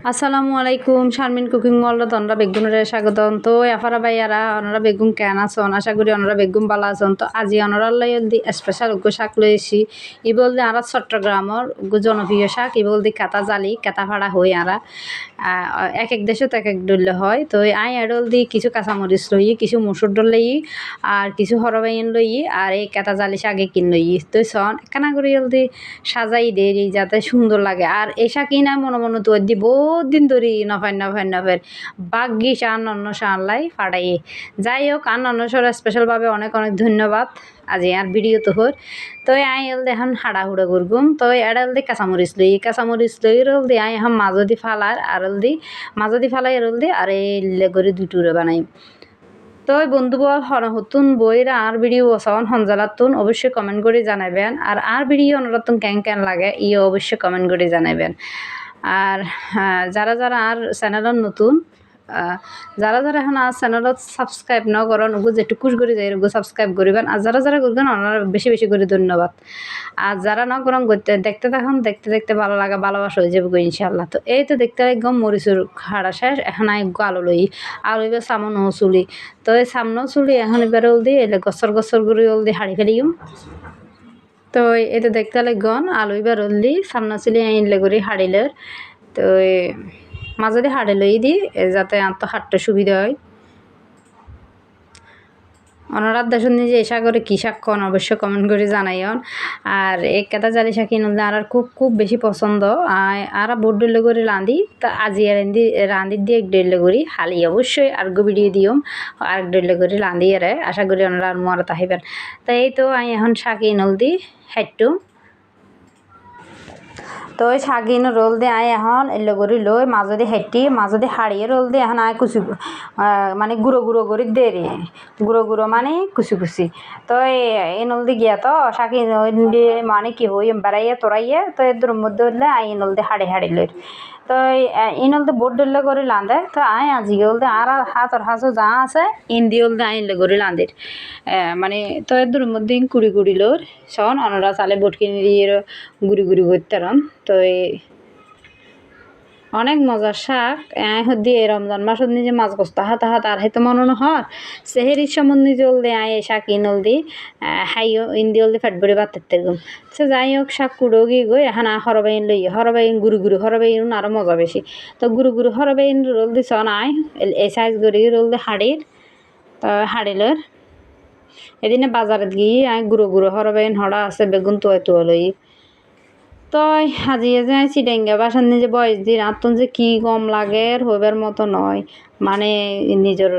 আসসালামু আলাইকুম, Sharmin cooking world তোমরা বেগুনের স্বাগতম। তো এফারা ভাইয়ারা ওনারা বেগুন কেন আছেন? আশা করি ওনারা বেগুন ভালো আছেন। তো আজি ওনারা লই দি স্পেশাল উগ্র শাক লইছি ই বলতে আর চট্টগ্রামের জনপ্রিয় শাক। ই বলতে কাতা জালি কাতা ফাড়া হই আরা। এক এক দেশে তো এক এক ডলে হয়। তো আই এডল দি কিছু কাঁচামরিচ লই, কিছু মসুর ডল লই, আর কিছু হরবাইন লই, আর এই কাতা জালি শাকে কিন লই। তো সন কেনা করে দি সাজাই দেই, যাতে সুন্দর লাগে। আর এই শাক কিনা মনে মনে তো দি বহুত দিন ধরে নফাই নফাই নফের বাগ্যি শান অন্য শানলাই ফাড়াই। যাই হোক, আন অন্য সর স্পেশালভাবে অনেক অনেক ধন্যবাদ। আজি আর ভিডিও তো হর তো আই এল দেখান হাড়া হুড়া করগুম তো এডাল দি কাঁচামরিচ লই। কাঁচামরিচ লই রল দি আই এখন মাজদি ফালার আর দি। মাজদি ফালাই রল দি আর এই লেগরি দুটুরে বানাই। তো বন্ধু বল হতুন বইরা আর ভিডিও বসাওন হনজালাতুন অবশ্যই কমেন্ট করে জানাবেন। আর আর ভিডিও অনরাতুন কেন কেন লাগে ইয়ে অবশ্যই কমেন্ট করে জানাবেন। আর যারা যারা আর চ্যানেলত নতুন যারা যারা এখন আর চ্যানেলত সাবস্ক্রাইব ন করেন ওগো যেটুকুস করে যাই ওগো সাবস্ক্রাইব করিবেন। আর যারা যারা করবেন, ওনারা বেশি বেশি করে ধন্যবাদ। আর যারা ন করেন করতে দেখতে থাকুন, দেখতে দেখতে ভালো লাগা, ভালোবাসা হয়ে যাবে ইনশাল্লাহ তো এই তো দেখতে একদম মরিচুর খাড়া শেষ, এখন আই আলু লই, আলু এবার সামন চুলি। তো এই সামনেও চুলি, এখন এবার ওলদি এলে গছর গছর করে ওলদি হাড়ি ফেলিম। তো এটা দেখতে গন, আলুই এবার সামনা চিলি আইনলে করি হাড়িলের। তো মাঝে হাড়ে লই দি, এ যাতে আত্ম হাঁটতে সুবিধা হয়। অনারাত দাসন নিজে এসা করে কী শাক অবশ্যই কমেন্ট করে জানাইন আর এক কেতা জালি শাক কিনলে আর খুব খুব বেশি পছন্দ। আর বোট ডেলে করে রাঁধি, তা আজি রাঁধি রাঁধি দিয়ে এক ডেলে করি, হালি অবশ্যই আর ভিডিও দিও আর এক ডেলে করে রাঁধি আর আশা করি ওনারা আর মরা তাহিবেন তা এই তো আমি এখন শাক ইনল হেঁটুম হেঁটু তো ওই শাগিন রোল দিয়ে আয় এখন এলো করে লই মাজদি হেঁটি মাজদি হাড়িয়ে রোল দিয়ে এখন আয় কুচি আহ, মানে গুঁড়ো গুঁড়ো করে দে রে গুঁড়ো গুঁড়ো মানে কুচি কুচি। তো এই নল দি গিয়া তো শাকিন দিয়ে মানে কি হই বেড়াইয়া তোরাইয়া তো এর মধ্যে হলে আই নল দিয়ে হাড়ি হাড়ি লই তো ইনল দিয়ে বোট ডলে করে লাঁদে তো আয় আজি দিয়ে আর হাতর হাসো যা আছে ইন দিয়ে হল দিয়ে আইনলে করে লাঁদের মানে তো এর মধ্যে কুড়ি কুড়ি লোর সন অনরা চালে বোট কিনে দিয়ে গুড়ি গুড়ি করতে রন তো অনেক মজার শাক। দিয়ে রমজান মাসত নিজে মাছ গস্ত হাত হাত, আর হেতো মনে নহর সেহেরির সম্বন্ধে জল দে আয় শাক ইনল দি হাইও, ইন্দি হল দি ফেট বড়ি বাতের গম। সে যাই হোক শাক কুড়ো গিয়ে গই এখন হরবাইন লই হরবাইন গুরু গুরু, হরবাইন আরও মজা বেশি। তো গুরু গুরু, হরবাইন রোল দি সন আয় এই সাইজ গড়ি রোল দি হাড়ির, তো হাড়িলের। এদিনে বাজারত গিয়ে আয় গুঁড়ো গুঁড়ো হরবাইন হরা আছে, বেগুন তোয় তোয় লই তই হাজিয়ে যে চিডেঙ্গা বাসার নিজে বয়স দিন আত্মন যে কি গম লাগে হইবার মতো নয়। মানে নিজের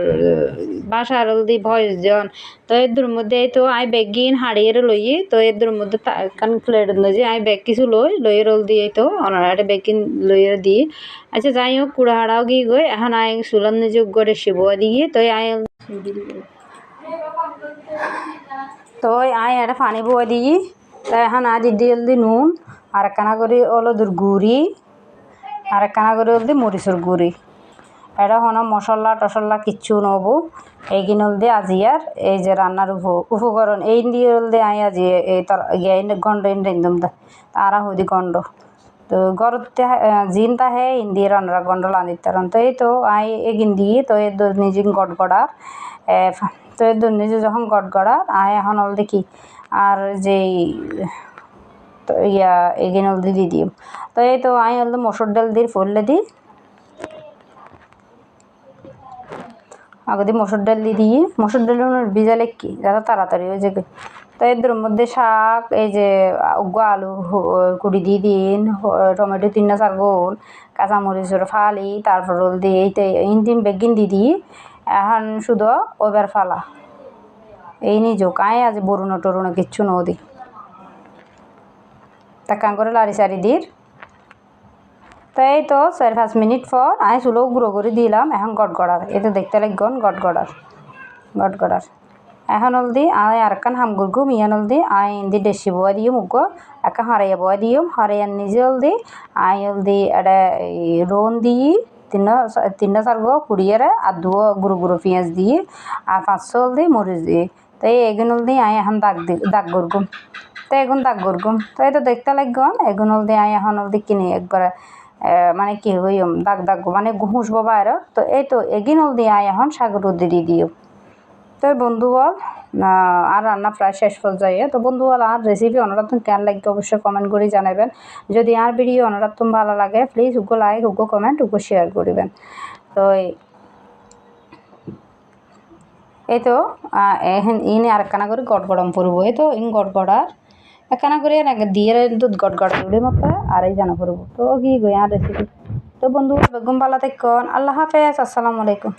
বাসার দি বয়স জন। তো এদের মধ্যে তো আই ব্যাগ গিন হাড়িয়ে লই তো এদের মধ্যে প্লেট যে আই ব্যাগ কিছু লই লই রোল দিয়ে তো একটা ব্যাগ কিন লইয়ে দিয়ে আচ্ছা যাই হোক, কুড়া হাড়াও গিয়ে গই। এখন আই সুলান নিজে গড়ে শিবুয়া দিয়ে তো আই তো আই একটা পানি বয়ে দিই তো এখন আজ দিয়ে নুন। আর একখানা করে হলুদের গুড়ি আর একখানা করে হলদি মরিচের গুড়ি এটা হন মশলা টসলা কিচ্ছু নব এইগিন হলদি আজি আর এই যে রান্নার উপ উপকরণ এই দিয়ে হলদি আই আজি এই তর গন্ড ইন রেন্দম তারা হদি গন্ড তো গরতে জিন তাহে ইন্দি রান্নার গন্ড লান্দি তারন তো এই তো আই এগিন দিয়ে তো এই নিজে গট গড়ার তো এই নিজে যখন গট গড়ার আই এখন হল দেখি আর যেই তো ইয়া এগিন হলদি দিয়ে দিম তো এই তো আই হলদি মসুর ডাল দিয়ে ফুললে দিই আগে দিয়ে মসুর ডাল দিয়ে দিই মসুর ডাল ভিজালে কি? যাতে তাড়াতাড়ি হয়ে যাবে। তো এদের মধ্যে শাক, এই যে উগ্র আলু কুড়ি দিয়ে দিন টমেটো তিন না চার গোল কাঁচামরিচের ফালি, তারপর রোল দিয়ে এই তো ইন্দিম বেগিন দিয়ে দিই এখন শুধু ওবার ফালা। এই নিজেও কাঁয়ে আজ বরুণো টরুণো, কিচ্ছু নদী করে লাড়ি চারি দির। তো এই তো চার পাঁচ মিনিট পর আমি চুলো গুঁড়ো করে দিলাম, এখন গড়গড়ার এই তো দেখতে লাগন গড়গড়ার গড়গড়ার এখন হলদি আয় আর কান হাম গুরগুম ইয়ান হলদি আই ইন্দি ডেসি বয়া দিয়ে মুগ একা হারাইয়া বয়া দিম হারাইয়ার নিজে হলদি আই হলদি এটা রোন দিয়ে তিন তিনটা চারগো কুড়িয়ারে আর দুও গুঁড়ো গুঁড়ো পেঁয়াজ দিয়ে আর পাঁচশো হলদি মরিচ দিয়ে তো এই এগুন হলদি আই এখন দাগ দি, দাগ গুরগুম তো এগুন দাগ গুরগুম তো এই তো দেখতে লাগন এগুন হলদি আই এখন হলদি কিনি একবার মানে কি হইম দাগ দাগ মানে ঘুষবো বাইরে তো এই তো এগিন দিয়ে আয় এখন সাগর দিয়ে দিও। তো বন্ধু বল আর রান্না প্রায় শেষ পর্যায়ে। তো বন্ধু বল আর রেসিপি অনরাতন কেন লাগবে অবশ্যই কমেন্ট করে জানাবেন যদি আর ভিডিও অনরাতন ভালো লাগে প্লিজ উগো লাইক উগো কমেন্ট উগো শেয়ার করবেন। তো এই- তো ইনে আর একখানা করে গড় গড়ম পড়ব এই তো ইন গড় গড়ার একখানা করে দিয়ে দুধ গট গট উড়ে মতো আর এই জানা পড়ব তো কি গো আর রেসিপি তো বন্ধু বেগম বালা থেকে আল্লাহ হাফেজ, আসসালামু আলাইকুম।